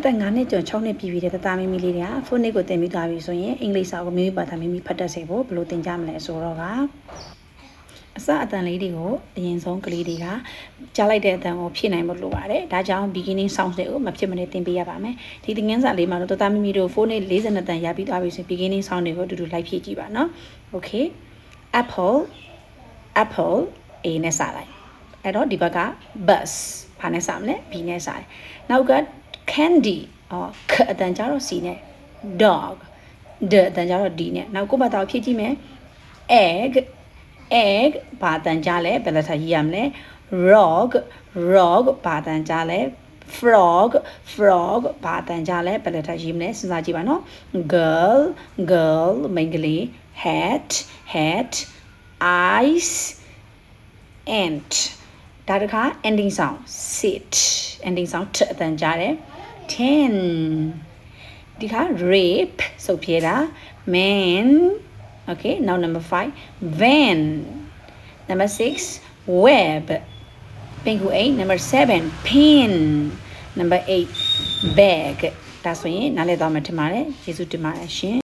အသက်9နှစ်ကျော်6နှစ်ပြည့်ပြီတဲ့တသားမီမီလေးတွေကဖုန်းနစ်ကိုတင်ပြီးသွားပြီဆိုရင်အင်္ဂလိပ်စာကိုမိမိဘာသာမိမိဖတ်တတ်စေဖို့ဘယ်လိုသင်ကြမလဲဆိုတော့ကအစအတန်လေးတွေကိုအရင်ဆုံးကလေးတွေကကြားလိုက်တဲ့အတန်ကိုဖြည့်နိုင်ဖို့လိုပါတယ်။ဒါကြောင့် beginning sound တွေကိုမဖြစ်မနေသင်ပေးရပါမယ်။ဒီသင်ခန်းစာလေးမှာတော့တသားမီမီတို့ဖုန်းနစ်42တန်ရပြီးသွားပြီဆိုရင် beginning sound တွေကိုအတူတူလိုက်ဖြည့်ကြည့်ပါနော်။ Okay apple apple a နဲ့စလိုက်။အဲ့တော့ဒီဘက်က bus ဘာနဲ့စမလဲ b နဲ့စတယ်။နောက်က candy အော်ခအတန်ကြတော့ c နဲ့ dog d အတန်ကြတော့ d နဲ့နောက်ကိုယ့်ဘာသာဖြည့်ကြည့်မယ် egg egg ဘာတန်ကြလဲဘယ်လက်ထရေးရမလဲ rog rog ဘာတန်ကြလဲ frog frog ဘာတန်ကြလဲဘယ်လက်ထရေးမလဲစဉ်းစားကြည့်ပါနော် girl girl မိန်းကလေး hat hat ice ant ဒါတခါ ending sound sit ending sound ထအတန်ကြားတယ်10ဒီခါ rape စုပ်ဖြဲတာ man okay now number 5 van number 6 web ပင်ကူ8 number 7 pin number 8 bag ဒါဆိုရင်နားလည်သွားမှထင်ပါတယ်ကျေးဇူးတင်ပါတယ်ရှင်